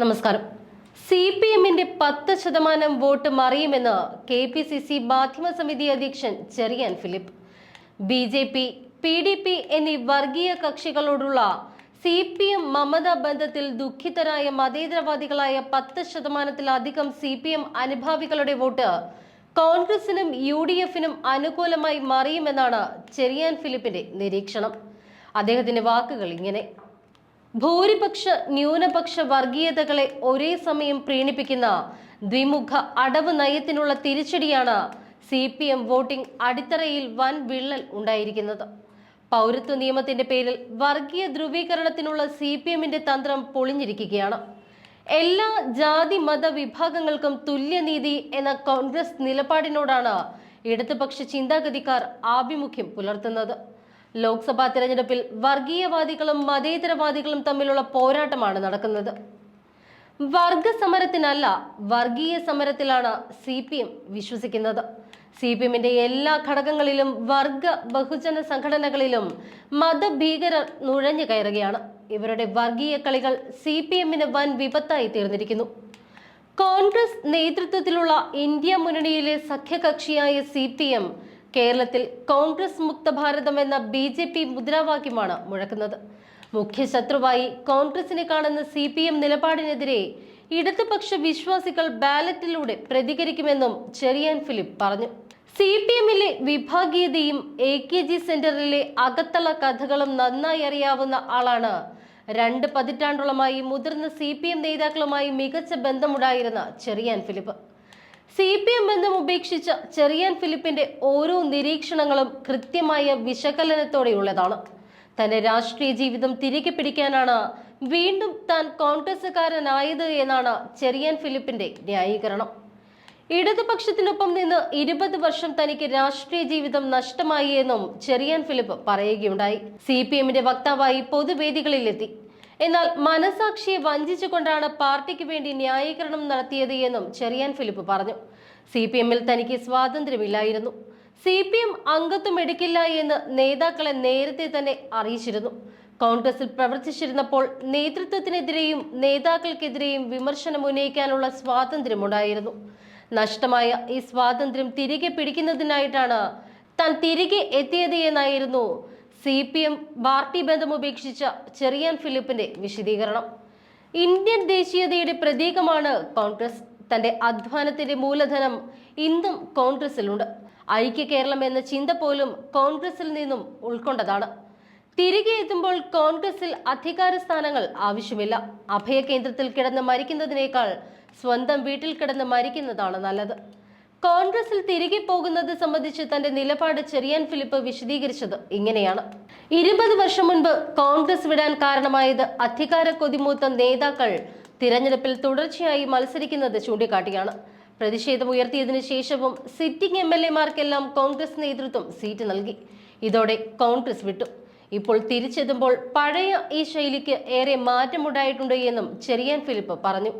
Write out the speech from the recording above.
നമസ്കാരം. C P എമ്മിന്റെ പത്ത് ശതമാനം വോട്ട് മറിയുമെന്ന് കെ പി സി സി മാധ്യമ സമിതി അധ്യക്ഷൻ Cherian Philip. B J P P D P എന്നീ വർഗീയ കക്ഷികളോടുള്ള സി പി എം മമത ബന്ധത്തിൽ ദുഃഖിതരായ മതേതരവാദികളായ പത്ത് ശതമാനത്തിലധികം സി പി എം അനുഭാവികളുടെ വോട്ട് കോൺഗ്രസിനും യു ഡി എഫിനും അനുകൂലമായി മറിയുമെന്നാണ് ചെറിയാൻ ഫിലിപ്പിന്റെ നിരീക്ഷണം. അദ്ദേഹത്തിന്റെ വാക്കുകൾ ഇങ്ങനെ. ഭൂരിപക്ഷ ന്യൂനപക്ഷ വർഗീയതകളെ ഒരേ സമയം പ്രീണിപ്പിക്കുന്ന ദ്വിമുഖ അടവ് നയത്തിനുള്ള തിരിച്ചടിയാണ് സി പി എം വോട്ടിംഗ് അടിത്തറയിൽ വൻ വിള്ളൽ ഉണ്ടായിരിക്കുന്നത്. പൗരത്വ നിയമത്തിന്റെ പേരിൽ വർഗീയ ധ്രുവീകരണത്തിനുള്ള സി പി എമ്മിന്റെ തന്ത്രം പൊളിഞ്ഞിരിക്കുകയാണ്. എല്ലാ ജാതി മത വിഭാഗങ്ങൾക്കും തുല്യനീതി എന്ന കോൺഗ്രസ് നിലപാടിനോടാണ് ഇടതുപക്ഷ ചിന്താഗതിക്കാർ ആഭിമുഖ്യം പുലർത്തുന്നത്. ലോക്സഭാ തിരഞ്ഞെടുപ്പിൽ വർഗീയവാദികളും മതേതരവാദികളും തമ്മിലുള്ള പോരാട്ടമാണ് നടക്കുന്നത്. വർഗ സമരത്തിനല്ല വർഗീയ സമരത്തിലാണ് സി പി എം വിശ്വസിക്കുന്നത്. സി പി എമ്മിന്റെ എല്ലാ ഘടകങ്ങളിലും വർഗ ബഹുജന സംഘടനകളിലും മതഭീകരർ നുഴഞ്ഞു കയറുകയാണ്. ഇവരുടെ വർഗീയ കളികൾ സി പി എമ്മിന് വൻ വിപത്തായി തീർന്നിരിക്കുന്നു. കോൺഗ്രസ് നേതൃത്വത്തിലുള്ള ഇന്ത്യ മുന്നണിയിലെ സഖ്യകക്ഷിയായ സി പി എം കേരളത്തിൽ കോൺഗ്രസ് മുക്ത ഭാരതം എന്ന ബി ജെ പി മുദ്രാവാക്യമാണ് മുഴക്കുന്നത്. മുഖ്യ ശത്രുവായി കോൺഗ്രസിനെ കാണുന്ന സി പി എം നിലപാടിനെതിരെ ഇടതുപക്ഷ വിശ്വാസികൾ ബാലറ്റിലൂടെ പ്രതികരിക്കുമെന്നും ചെറിയാൻ ഫിലിപ്പ് പറഞ്ഞു. സി പി എമ്മിലെ വിഭാഗീയതയും എ കെ ജി സെന്ററിലെ അകത്തള കഥകളും നന്നായി അറിയാവുന്ന ആളാണ്. രണ്ട് പതിറ്റാണ്ടോളമായി മുതിർന്ന സി പി എം നേതാക്കളുമായി മികച്ച ബന്ധമുണ്ടായിരുന്ന Cherian Philip. C P M ബന്ധം ഉപേക്ഷിച്ച ചെറിയാൻ ഫിലിപ്പിന്റെ ഓരോ നിരീക്ഷണങ്ങളും കൃത്യമായ വിശകലനത്തോടെയുള്ളതാണ് തന്റെ രാഷ്ട്രീയ ജീവിതം തിരികെ പിടിക്കാനാണ് വീണ്ടും താൻ കോൺഗ്രസുകാരനായത് എന്നാണ് ചെറിയാൻ ഫിലിപ്പിന്റെ ന്യായീകരണം. ഇടതുപക്ഷത്തിനൊപ്പം നിന്ന് ഇരുപത് വർഷം തനിക്ക് രാഷ്ട്രീയ ജീവിതം നഷ്ടമായി എന്നും ചെറിയാൻ ഫിലിപ്പ് പറയുകയുണ്ടായി. സി പി എമ്മിന്റെ വക്താവായി പൊതുവേദികളിലെത്തി. എന്നാൽ മനസാക്ഷിയെ വഞ്ചിച്ചുകൊണ്ടാണ് പാർട്ടിക്ക് വേണ്ടി ന്യായീകരണം നടത്തിയത് എന്നും ചെറിയാൻ ഫിലിപ്പ് പറഞ്ഞു. സി പി എമ്മിൽ തനിക്ക് സ്വാതന്ത്ര്യമില്ലായിരുന്നു. സി പി എം അംഗത്വം എടുക്കില്ല എന്ന് നേതാക്കളെ നേരത്തെ തന്നെ അറിയിച്ചിരുന്നു. കോൺഗ്രസിൽ പ്രവർത്തിച്ചിരുന്നപ്പോൾ നേതൃത്വത്തിനെതിരെയും നേതാക്കൾക്കെതിരെയും വിമർശനം ഉന്നയിക്കാനുള്ള സ്വാതന്ത്ര്യമുണ്ടായിരുന്നു. നഷ്ടമായ ഈ സ്വാതന്ത്ര്യം തിരികെ പിടിക്കുന്നതിനായിട്ടാണ് താൻ തിരികെ എത്തിയത് എന്നായിരുന്നു സി പി എം പാർട്ടി ബന്ധം ഉപേക്ഷിച്ച ചെറിയാൻ ഫിലിപ്പിന്റെ വിശദീകരണം. ഇന്ത്യൻ ദേശീയതയുടെ പ്രതീകമാണ് കോൺഗ്രസ്. തന്റെ അധ്വാനത്തിന്റെ മൂലധനം ഇന്നും കോൺഗ്രസിലുണ്ട്. ഐക്യ കേരളം എന്ന ചിന്ത പോലും കോൺഗ്രസിൽ നിന്നും ഉൾക്കൊണ്ടതാണ്. തിരികെ എത്തുമ്പോൾ കോൺഗ്രസിൽ അധികാര സ്ഥാനങ്ങൾ ആവശ്യമില്ല. അഭയകേന്ദ്രത്തിൽ കിടന്ന് മരിക്കുന്നതിനേക്കാൾ സ്വന്തം വീട്ടിൽ കിടന്ന് മരിക്കുന്നതാണ് നല്ലത്. കോൺഗ്രസിൽ തിരികെ പോകുന്നത് സംബന്ധിച്ച് തന്റെ നിലപാട് ചെറിയാൻ ഫിലിപ്പ് വിശദീകരിച്ചത് ഇങ്ങനെയാണ്. ഇരുപത് വർഷം മുൻപ് കോൺഗ്രസ് വിടാൻ കാരണമായത് അധികാര കൊതിമൂത്ത നേതാക്കൾ തിരഞ്ഞെടുപ്പിൽ തുടർച്ചയായി മത്സരിക്കുന്നത് ചൂണ്ടിക്കാട്ടിയാണ്. പ്രതിഷേധമുയർത്തിയതിനു ശേഷവും സിറ്റിംഗ് എം എൽ എമാർക്കെല്ലാം കോൺഗ്രസ് നേതൃത്വം സീറ്റ് നൽകി. ഇതോടെ കോൺഗ്രസ് വിട്ടു. ഇപ്പോൾ തിരിച്ചെത്തുമ്പോൾ പഴയ ഈ ശൈലിക്ക് ഏറെ മാറ്റമുണ്ടായിട്ടുണ്ട് എന്നും ചെറിയാൻ ഫിലിപ്പ് പറഞ്ഞു.